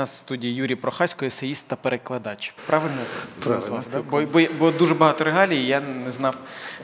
Нас в студії Юрій Прохасько, есеїст та перекладач. Правильно? Правильно, назвав, да? бо, бо, бо дуже багато регалій, я не знав.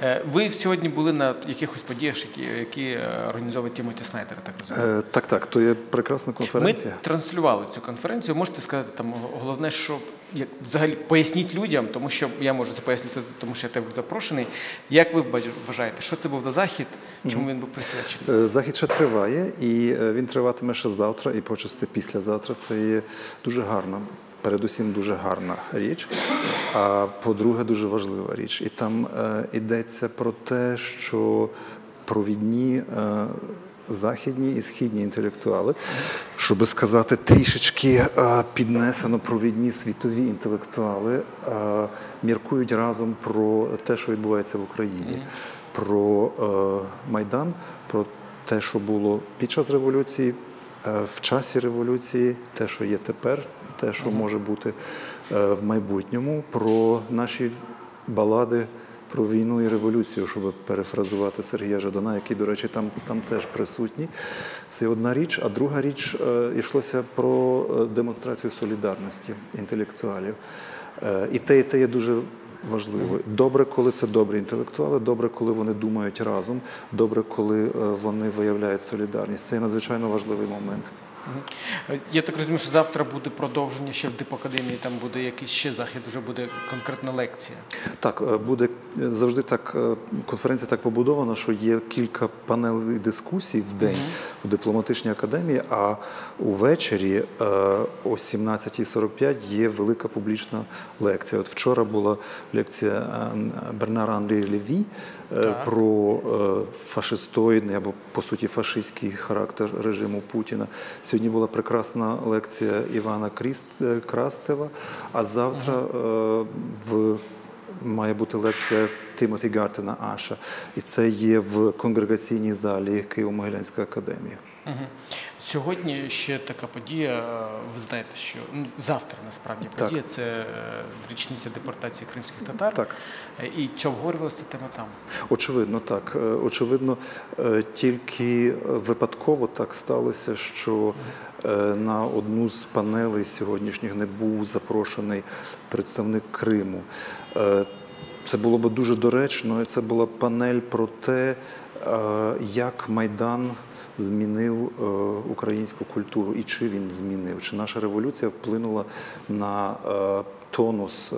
Е, Ви сьогодні були на якихось подіях, які, які е, організовує Тімоті Снайдер, так розумію? Е, Так, так, то є прекрасна Ми конференція. транслювали цю конференцію. Можете сказати там головне, що як взагалі поясніть людям, тому що я можу це пояснити, тому що я був запрошений. Як ви вважаєте, що це був за захід? Чому він був присвячений? Е, Захід ще триває, і е, він триватиме ще завтра і почасти післязавтра. Це є дуже гарна, передусім дуже гарна річ. А по-друге, дуже важлива річ. І там е, йдеться про те, що провідні. е, Західні і східні інтелектуали, щоб сказати трішечки е, піднесено провідні світові інтелектуали, е, міркують разом про те, що відбувається в Україні, про е, Майдан, про те, що було під час революції, в часі революції, те, що є тепер, те, що може бути в майбутньому, про наші балади. Про війну і революцію, щоб перефразувати Сергія Жадана, який, до речі, там, там теж присутній. Це одна річ. А друга річ е, йшлося про е, демонстрацію солідарності інтелектуалів. Е, І те, і те є дуже важливо. Добре, коли це добрі інтелектуали, добре, коли вони думають разом, добре, коли вони виявляють солідарність. Це є надзвичайно важливий момент. Я так розумію, що завтра буде продовження ще в Дипакадемії, там буде якийсь ще захід, вже буде конкретна лекція. Так, е, буде е, завжди так. е, Конференція так побудована, що є кілька панелей дискусій в день у дипломатичній академії. А увечері о 17.45 є велика публічна лекція. От вчора була лекція Бернара Андрія Леві Так. про е, фашистоїдний або по суті фашистський характер режиму Путіна. Сьогодні була прекрасна лекція Івана Кріст- е, Крастева. А завтра е, в має бути лекція Тимоті Гартена Аша, і це є в конгрегаційній залі Києво-Могилянської академії. Сьогодні ще така подія. е, Ви знаєте, що ну, завтра насправді Так. подія це е, річниця депортації кримських татар. Так. Е, І чи обговорювалася тема там? Очевидно, так. Очевидно, тільки випадково так сталося, що на одну з панелей сьогоднішніх не був запрошений представник Криму. Це було б дуже доречно. і Це була панель про те, як Майдан змінив е, українську культуру і чи він змінив, чи наша революція вплинула на е, тонус.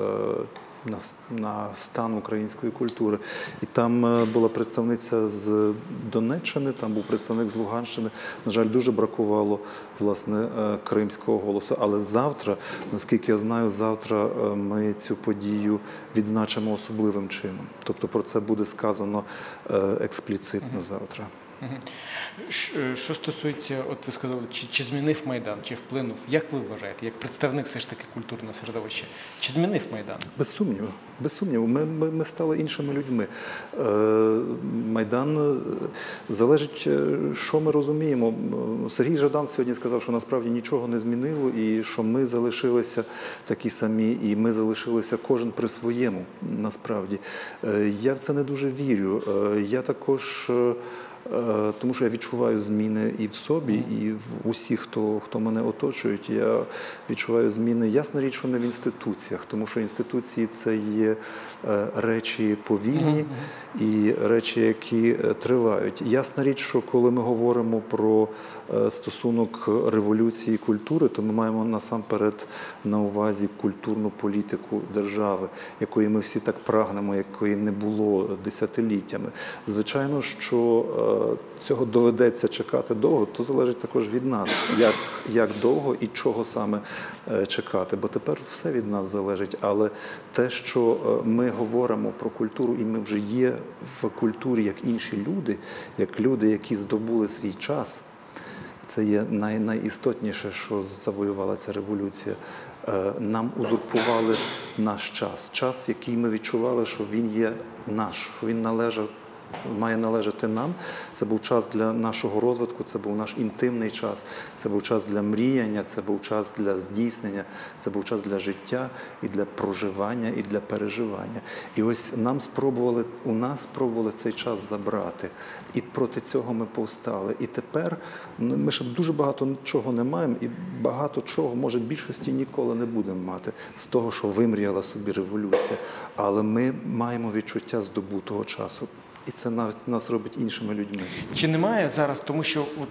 На, на стан української культури. І там е, була представниця з Донеччини, там був представник з Луганщини. На жаль, дуже бракувало власне е, кримського голосу. Але завтра, наскільки я знаю, завтра е, ми цю подію відзначимо особливим чином. Тобто про це буде сказано експліцитно завтра. Е, Що стосується, от ви сказали, чи, чи змінив Майдан, чи вплинув? Як ви вважаєте, як представник все ж таки культурного середовища, чи змінив Майдан? Без сумніву, без сумніву. Ми, ми, ми стали іншими людьми. Е, Майдан е, залежить, е, що ми розуміємо. Сергій Жадан сьогодні сказав, що насправді нічого не змінило, і що ми залишилися такі самі, і ми залишилися кожен при своєму. Насправді Е, я в це не дуже вірю. Е, Я також. Е, Тому що я відчуваю зміни і в собі, і в усіх, хто, хто мене оточують. Я відчуваю зміни. Ясна річ, що не в інституціях, тому що інституції це є е, речі повільні і речі, які е, тривають. Ясна річ, що коли ми говоримо про стосунок революції культури, то ми маємо насамперед на увазі культурну політику держави, якої ми всі так прагнемо, якої не було десятиліттями. Звичайно, що е, цього доведеться чекати довго, то залежить також від нас, як, як довго і чого саме е, чекати. Бо тепер все від нас залежить. Але те, що е, ми говоримо про культуру, і ми вже є в культурі як інші люди, як люди, які здобули свій час. Це є най, найістотніше, що завоювала ця революція. Е, Нам узурпували наш час, час, який ми відчували, що він є наш, що він належав має належати нам. Це був час для нашого розвитку, це був наш інтимний час, це був час для мріяння, це був час для здійснення, це був час для життя і для проживання, і для переживання. І ось нам спробували, у нас спробували цей час забрати. І проти цього ми повстали. І тепер ну, ми ще дуже багато чого не маємо, і багато чого, може, більшості ніколи не будемо мати з того, що вимріяла собі революція. Але ми маємо відчуття здобутого часу. І це нас робить іншими людьми. Чи немає зараз, тому що от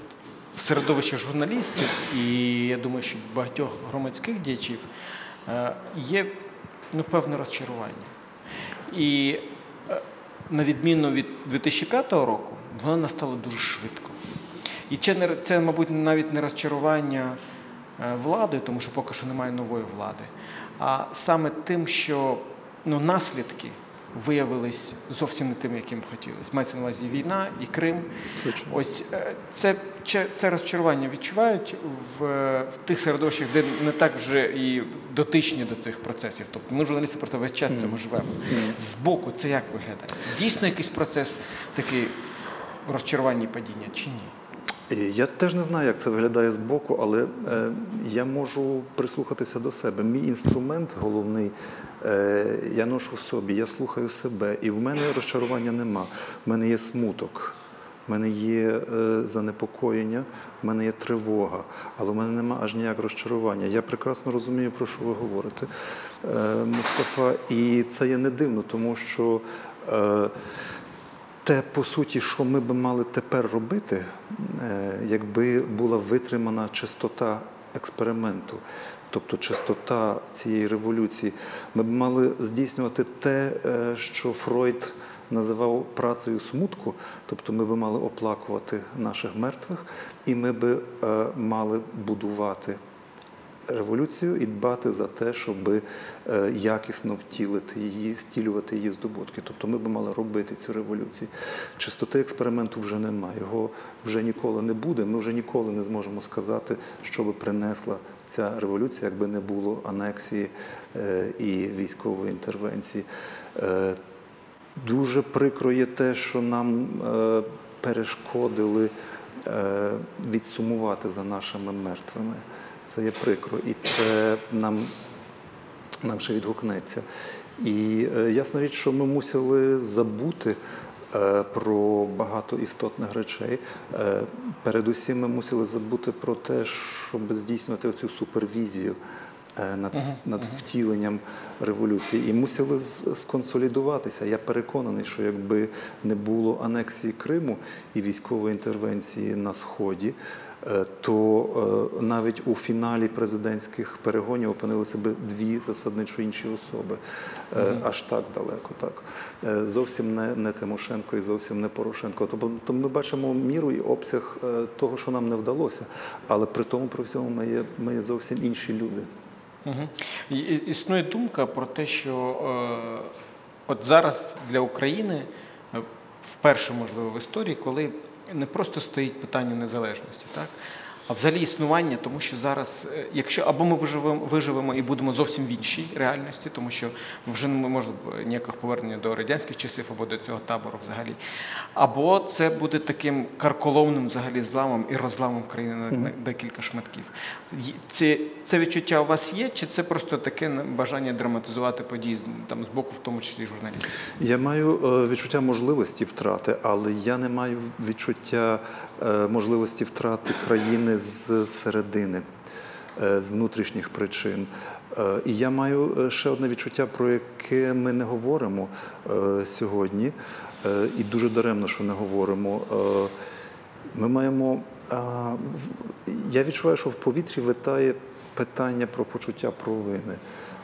в середовищі журналістів, і я думаю, що багатьох громадських діячів е, є ну, певне розчарування. І е, на відміну від 2005 року, воно настало дуже швидко. І це, мабуть, навіть не розчарування е, владою, тому що поки що немає нової влади, а саме тим, що ну, наслідки виявились зовсім не тим, яким хотілося. Мається на увазі війна і Крим. Звичайно. Ось е, це, це, це розчарування відчувають в, в тих середовищах, де не так вже і дотичні до цих процесів. Тобто ми, журналісти, просто весь час в цьому живемо. Збоку це як виглядає? Це дійсно якийсь процес такий розчарування і падіння чи ні? І Я теж не знаю, як це виглядає збоку, але е, я можу прислухатися до себе. Мій інструмент головний, е, я ношу в собі, я слухаю себе, і в мене розчарування нема. В мене є смуток, в мене є е, занепокоєння, в мене є тривога, але в мене нема аж ніяк розчарування. Я прекрасно розумію, про що ви говорите, е, Мустафа, і це є не дивно, тому що. Те, по суті, що ми би мали тепер робити, е, якби була витримана чистота експерименту, тобто чистота цієї революції, ми б мали здійснювати те, е, що Фройд називав працею смутку, тобто ми б мали оплакувати наших мертвих, і ми б е, мали будувати революцію і дбати за те, щоб е, якісно втілити її, стілювати її здобутки. Тобто ми б мали робити цю революцію. Чистоти експерименту вже немає, його вже ніколи не буде. Ми вже ніколи не зможемо сказати, що би принесла ця революція, якби не було анексії е, і військової інтервенції. Е, Дуже прикро є те, що нам перешкодили відсумувати за нашими мертвими. Це є прикро, і це нам, нам ще відгукнеться. І е, ясна річ, що ми мусили забути е, про багато істотних речей. Е, передусім, ми мусили забути про те, щоб здійснювати цю супервізію е, над, над втіленням революції і мусили сконсолідуватися. Я переконаний, що якби не було анексії Криму і військової інтервенції на сході. Е, То е, навіть у фіналі президентських перегонів опинилися б дві засадничо інші особи, Е, аж так далеко, так зовсім не, не Тимошенко і зовсім не Порошенко. Тобто ми бачимо міру і обсяг того, що нам не вдалося, але при тому при всьому ми є, ми є зовсім інші люди. Угу. Існує думка про те, що е, от зараз для України вперше, можливо, в історії, коли не просто стоїть питання незалежності, так? А взагалі існування, тому що зараз, е, якщо або ми виживемо, виживемо і будемо зовсім в іншій реальності, тому що вже не може бути ніякого повернення до радянських часів або до цього табору взагалі, або це буде таким карколомним взагалі зламом і розламом країни на, декілька шматків. Це, це відчуття у вас є, чи це просто таке бажання драматизувати події там з боку, в тому числі журналістів? Я маю е, відчуття можливості втрати, але я не маю відчуття можливості втрати країни з середини, е, з внутрішніх причин. Е, І я маю е, ще одне відчуття, про яке ми не говоримо е, сьогодні, е, і дуже даремно, що не говоримо. Е, Ми маємо. Я відчуваю, що в повітрі витає питання про почуття провини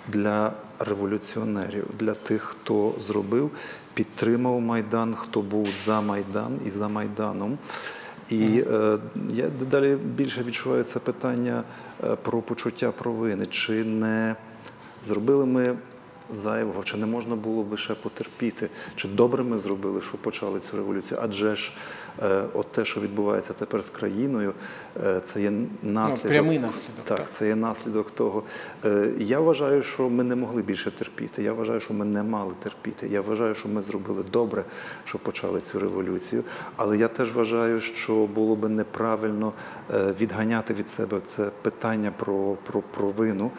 для революціонерів, для тих, хто зробив, підтримав Майдан, хто був за Майдан і за Майданом. І е, я дедалі більше відчуваю це питання е, про почуття провини. Чи не зробили ми зайвого, чи не можна було би ще потерпіти, чи добре ми зробили, що почали цю революцію? Адже ж е, от те, що відбувається тепер з країною, е, це є наслідок. прямий наслідок, Так, так. це є наслідок того. Е, Я вважаю, що ми не могли більше терпіти. Я вважаю, що ми не мали терпіти. Я вважаю, що ми зробили добре, що почали цю революцію. Але я теж вважаю, що було би неправильно відганяти від себе це питання про, про провину.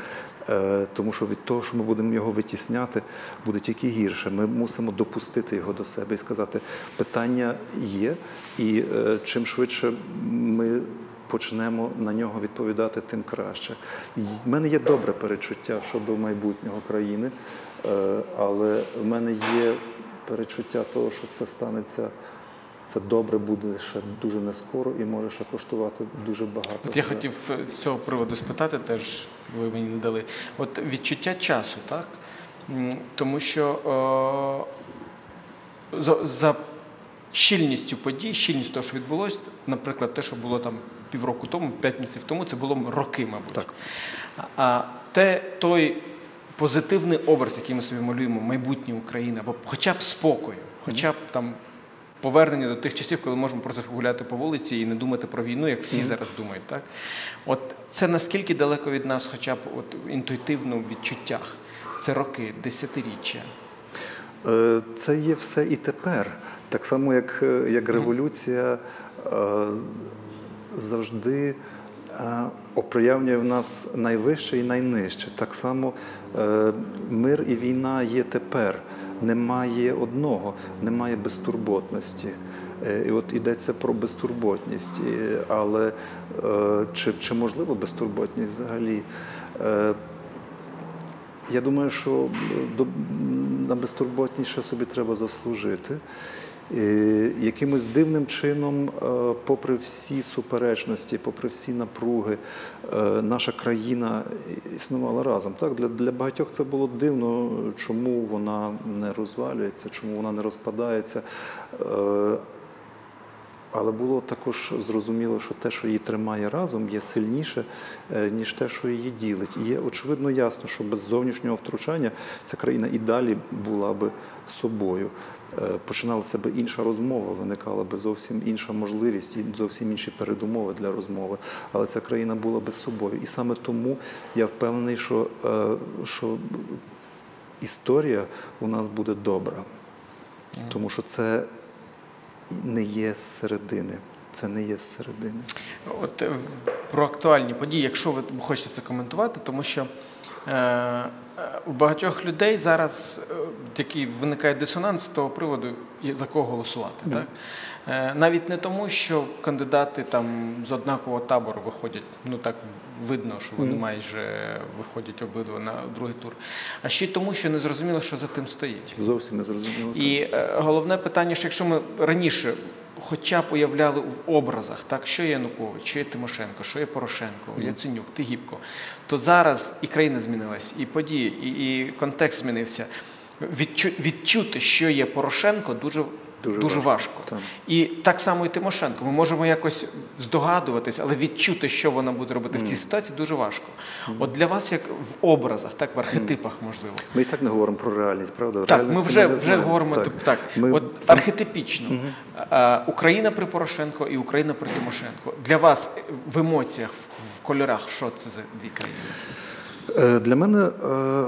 Е, Тому що від того, що ми будемо його витісняти, буде тільки гірше. Ми мусимо допустити його до себе і сказати, питання є, і е, чим швидше ми почнемо на нього відповідати, тим краще. В мене є добре перечуття щодо майбутнього країни, е, але в мене є перечуття того, що це станеться. Це добре буде ще дуже не скоро і може ще коштувати дуже багато. От я хотів е, з цього приводу спитати, теж ви мені не дали. От відчуття часу, так? Тому що е, за, за щільністю подій, щільністю того, що відбулося, наприклад, те, що було там півроку тому, п'ять місяців тому, це було роки, мабуть. Так. А те, той позитивний образ, який ми собі малюємо, майбутнє України, або хоча б спокою, хоча б там повернення до тих часів, коли можемо просто гуляти по вулиці і не думати про війну, як всі зараз думають. Так? От це наскільки далеко від нас, хоча б от, інтуїтивно в відчуттях? Це роки, десятиріччя. Е, Це є все і тепер. Так само, як, е, як революція е, завжди оприявнює в нас найвище і найнижче. Так само мир і війна є тепер. Немає одного, немає безтурботності. Е, І от йдеться про безтурботність. Але е, чи, чи можливо безтурботність взагалі? Е, я думаю, що на безтурботність ще собі треба заслужити. І якимось дивним чином, е, попри всі суперечності, попри всі напруги, е, наша країна існувала разом. Так, для, для багатьох це було дивно, чому вона не розвалюється, чому вона не розпадається. Але було також зрозуміло, що те, що її тримає разом, є сильніше, е, ніж те, що її ділить. І є очевидно ясно, що без зовнішнього втручання ця країна і далі була би собою. Е, Починалася би інша розмова, виникала би зовсім інша можливість і зовсім інші передумови для розмови. Але ця країна була би собою. І саме тому я впевнений, що, е, що історія у нас буде добра. Тому що це не є з середини. Це не є з середини. От е, про актуальні події, якщо ви хочете це коментувати, тому що у багатьох людей зараз е, такий виникає дисонанс з того приводу, за кого голосувати. Так? Е, навіть не тому, що кандидати там з однакового табору виходять, ну так видно, що вони майже виходять обидва на другий тур, а ще й тому, що не зрозуміло, що за тим стоїть. Зовсім не зрозуміло. І е, головне питання, що якщо ми раніше хоча б уявляли в образах, так, що є Янукович, що є Тимошенко, що є Порошенко, Яценюк, Тигіпко, то зараз і країна змінилась, і події, і, і контекст змінився. Відчу, відчути, що є Порошенко, дуже, Дуже дуже, важко, важко. так. І так само і Тимошенко. Ми можемо якось здогадуватись, але відчути, що вона буде робити в цій ситуації, дуже важко. От для вас, як в образах, так в архетипах, можливо. Ми і так не говоримо про реальність, правда? Так, ми вже, вже говоримо так. так. Ми... От архетипічно. А, Україна при Порошенко і Україна при Тимошенко. Для вас в емоціях, в, в кольорах, що це за дві країни? Е, Для мене е,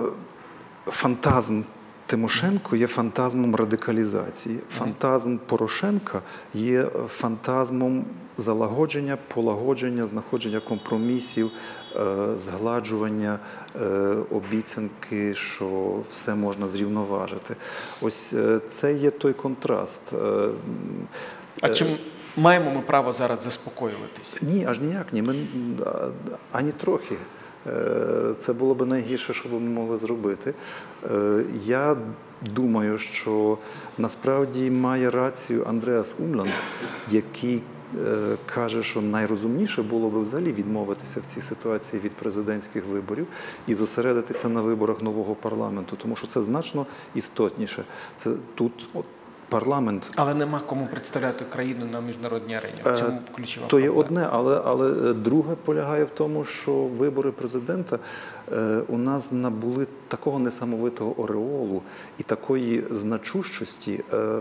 фантазм Тимошенко є фантазмом радикалізації. Фантазм Порошенка є фантазмом залагодження, полагодження, знаходження компромісів, е, згладжування е, обіцянки, що все можна зрівноважити. Ось е, це є той контраст. А чим маємо ми право зараз заспокоюватись? Ні, аж ніяк ні. Ми ані трохи. Е, Це було б найгірше, що ми могли зробити. Е, Я думаю, що насправді має рацію Андреас Умланд, який е, каже, що найрозумніше було б взагалі відмовитися в цій ситуації від президентських виборів і зосередитися на виборах нового парламенту, тому що це значно істотніше. Це тут от, парламент Але нема кому представляти країну на міжнародній арені. В цьому ключова Е, То є проблема. одне, але, але е, друге полягає в тому, що вибори президента е, у нас набули такого несамовитого ореолу і такої значущості, е,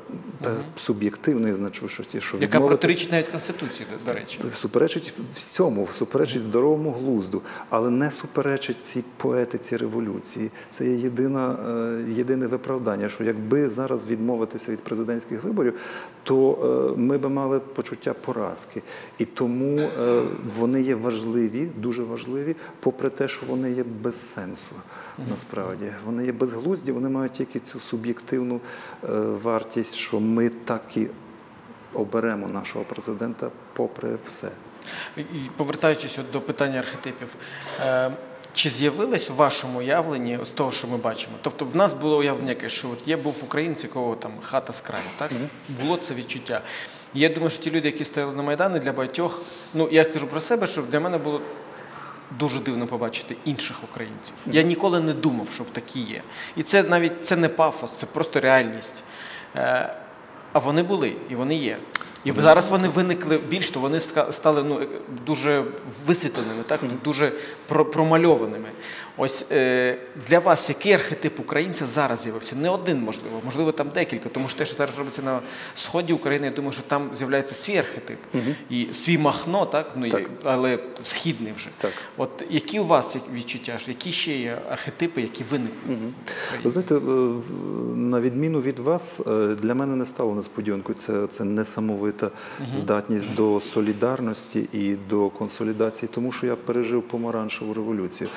суб'єктивної значущості, що Яка протирічить навіть Конституції, до- речі. суперечить всьому, суперечить здоровому глузду, але не суперечить цій поетиці революції. Це є єдина, е, єдине виправдання, що якби зараз відмовитися від президентських виборів, то е, ми би мали почуття поразки. І тому е, вони є важливі, дуже важливі, попри те, що вони є без сенсу. Насправді вони є безглузді, вони мають тільки цю суб'єктивну е, вартість, що ми так і оберемо нашого президента попри все. І повертаючись от до питання архетипів, е, чи з'явилось у вашому уявленні з того, що ми бачимо? Тобто в нас було уявлення, яке, що от є був українець, якого там хата з краю, так? Було це відчуття. І я думаю, що ті люди, які стояли на Майдані, для багатьох, ну я кажу про себе, що для мене було дуже дивно побачити інших українців. Я ніколи не думав, що такі є. І це навіть це не пафос, це просто реальність. Е, а вони були, і вони є. І зараз вони виникли більш то вони стали ну, е, дуже висвітленими, так? дуже про- промальованими. Ось е, для вас який архетип українця зараз з'явився? Не один, можливо, можливо, там декілька. Тому що те, що зараз робиться на сході України, я думаю, що там з'являється свій архетип і свій махно, так? Ну, Так. але східний вже. Так. От які у вас відчуття? Які ще є архетипи, які виникли? в Ви знаєте, е, на відміну від вас, е, для мене не стало несподіванкою. Це, це несамовита здатність до солідарності і до консолідації, тому що я пережив помаранчеву революцію.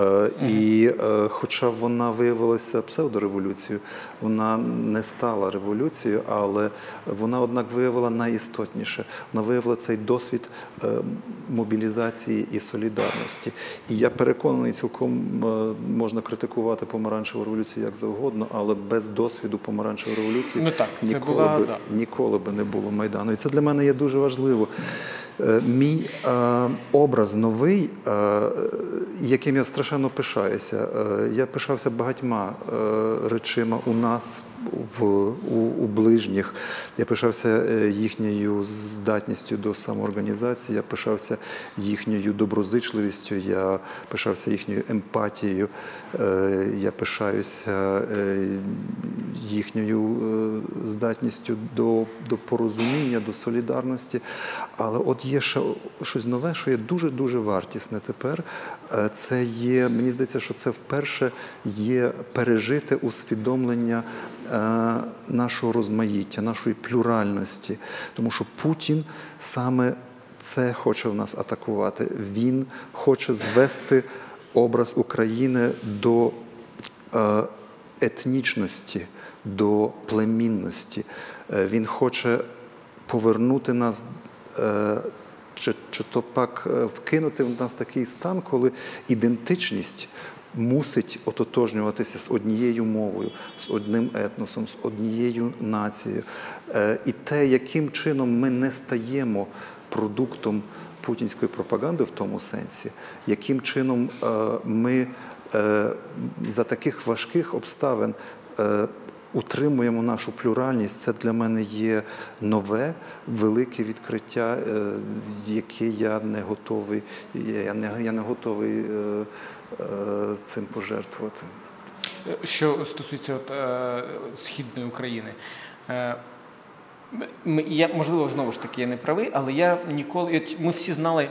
Е, І е, хоча вона виявилася псевдореволюцією, вона не стала революцією, але вона, однак, виявила найістотніше. Вона виявила цей досвід е, мобілізації і солідарності. І я переконаний, цілком можна критикувати помаранчеву революцію як завгодно, але без досвіду помаранчевої революції Ну так, ніколи, була, би, да. ніколи би не було майдану. І це для мене є дуже важливо. Е, Мій е, образ новий, е, яким я страшенно пишаюся. Я пишався багатьма речима у нас, в, у, у ближніх. Я пишався е, їхньою здатністю до самоорганізації, я пишався їхньою доброзичливістю, я пишався їхньою емпатією, е, я пишаюся е, їхньою здатністю до, до порозуміння, до солідарності. Але от є ще щось нове, що є дуже-дуже вартісне тепер. Е, Це є, мені здається, що це вперше є пережите усвідомлення е, нашого розмаїття, нашої плюральності. Тому що Путін саме це хоче в нас атакувати. Він хоче звести образ України до е, етнічності, до племінності. Він хоче повернути нас. Чи, чи то пак е, вкинути в нас такий стан, коли ідентичність мусить ототожнюватися з однією мовою, з одним етносом, з однією нацією. Е, І те, яким чином ми не стаємо продуктом путінської пропаганди в тому сенсі, яким чином е, ми за таких важких обставин утримуємо нашу плюральність, це для мене є нове, велике відкриття, е, яке я не готовий, я не, я не готовий е, е, цим пожертвувати. Що стосується от, е, східної України, я, можливо, знову ж таки я не правий, але я ніколи. Ми всі знали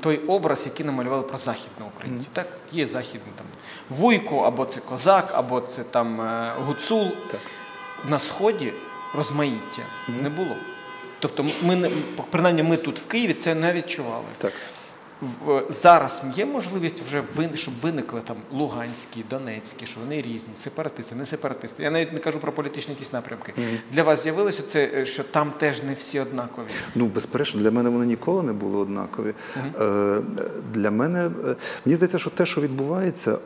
той образ, який намалювали про західного українця. Так, є західний там Вуйко, або це козак, або це там е, гуцул. Так. На сході розмаїття не було. Тобто, ми принаймні ми тут в Києві це не відчували. Так. Зараз є можливість вже щоб виникли там Луганські, Донецькі, що вони різні, сепаратисти, не сепаратисти. Я навіть не кажу про політичні якісь напрямки. Для вас з'явилося це, е, що там теж не всі однакові. Ну, безперечно, для мене вони ніколи не були однакові. Е, Для мене е, мені здається, що те, що відбувається,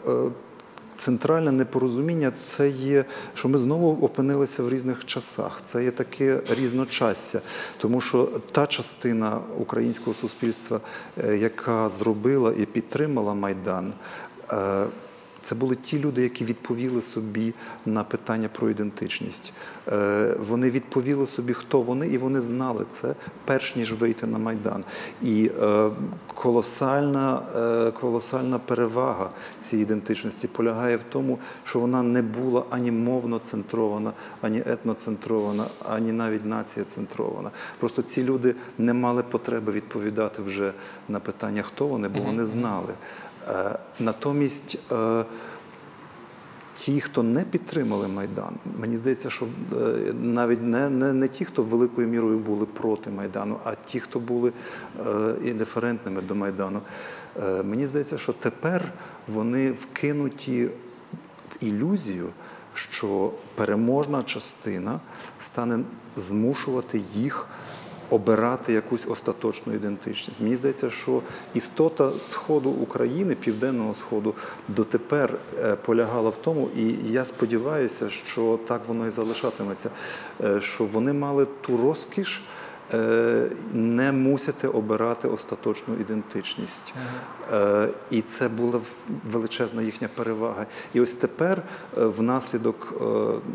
центральне непорозуміння, це є, що ми знову опинилися в різних часах. Це є таке різночастя, тому що та частина українського суспільства, е, яка зробила і підтримала майдан. Це були ті люди, які відповіли собі на питання про ідентичність. Е, Вони відповіли собі, хто вони, і вони знали це перш ніж вийти на майдан. І е, колосальна, е, колосальна перевага цієї ідентичності полягає в тому, що вона не була ані мовно центрована, ані етноцентрована, ані навіть нація центрована. Просто ці люди не мали потреби відповідати вже на питання, хто вони, бо вони знали. Е, Натомість е, ті, хто не підтримали Майдан, мені здається, що е, навіть не, не, не ті, хто великою мірою були проти Майдану, а ті, хто були індиферентними до Майдану, мені здається, що тепер вони вкинуті в ілюзію, що переможна частина стане змушувати їх обирати якусь остаточну ідентичність. Мені здається, що істота сходу України, південного сходу, дотепер е, полягала в тому, і я сподіваюся, що так воно і залишатиметься, е, що вони мали ту розкіш. Е, Не мусити обирати остаточну ідентичність. Е, І це була величезна їхня перевага. І ось тепер, е, внаслідок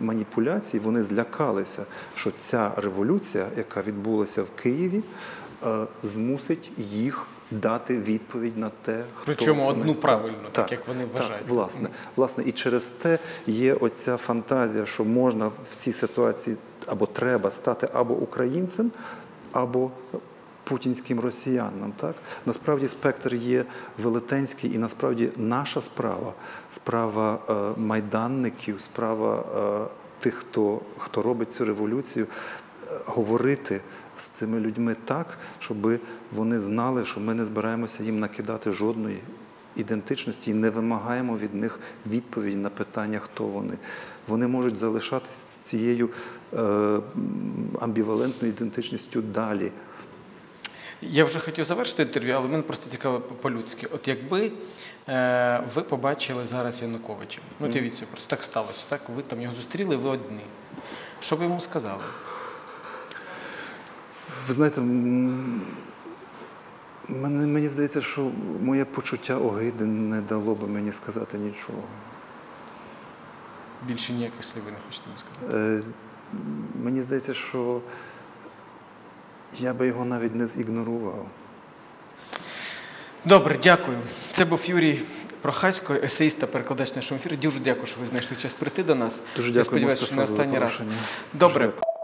маніпуляцій, вони злякалися, що ця революція, яка відбулася в Києві, змусить їх дати відповідь на те, хто Причому вони. одну правильну, так, як вони вважають. Так, власне, власне, і через те є оця фантазія, що можна в цій ситуації або треба стати або українцем, або путінським росіянином. Так? Насправді спектр є велетенський, і насправді наша справа, справа е, майданників, справа е, тих, хто, хто робить цю революцію, е, говорити з цими людьми так, щоб вони знали, що ми не збираємося їм накидати жодної ідентичності і не вимагаємо від них відповіді на питання, хто вони. Вони можуть залишатися з цією е, амбівалентною ідентичністю далі. Я вже хотів завершити інтерв'ю, але мене просто цікаво по-людськи. От якби е, ви побачили зараз Януковича, ну дивіться, просто так сталося, так? Ви там його зустріли, ви одні. Що б йому сказали? Ви знаєте, м, мене, мені здається, що моє почуття огиди не дало би мені сказати нічого. Більше ніяких слів ви не хочете мені сказати. Е, мені здається, що я би його навіть не зігнорував. Добре, дякую. Це був Юрій Прохасько, есеїст та перекладач нашого ефіру. Дуже дякую, що ви знайшли час прийти до нас. Дуже Я дякую, сподіваюся, що не останній раз. Добре. дякую.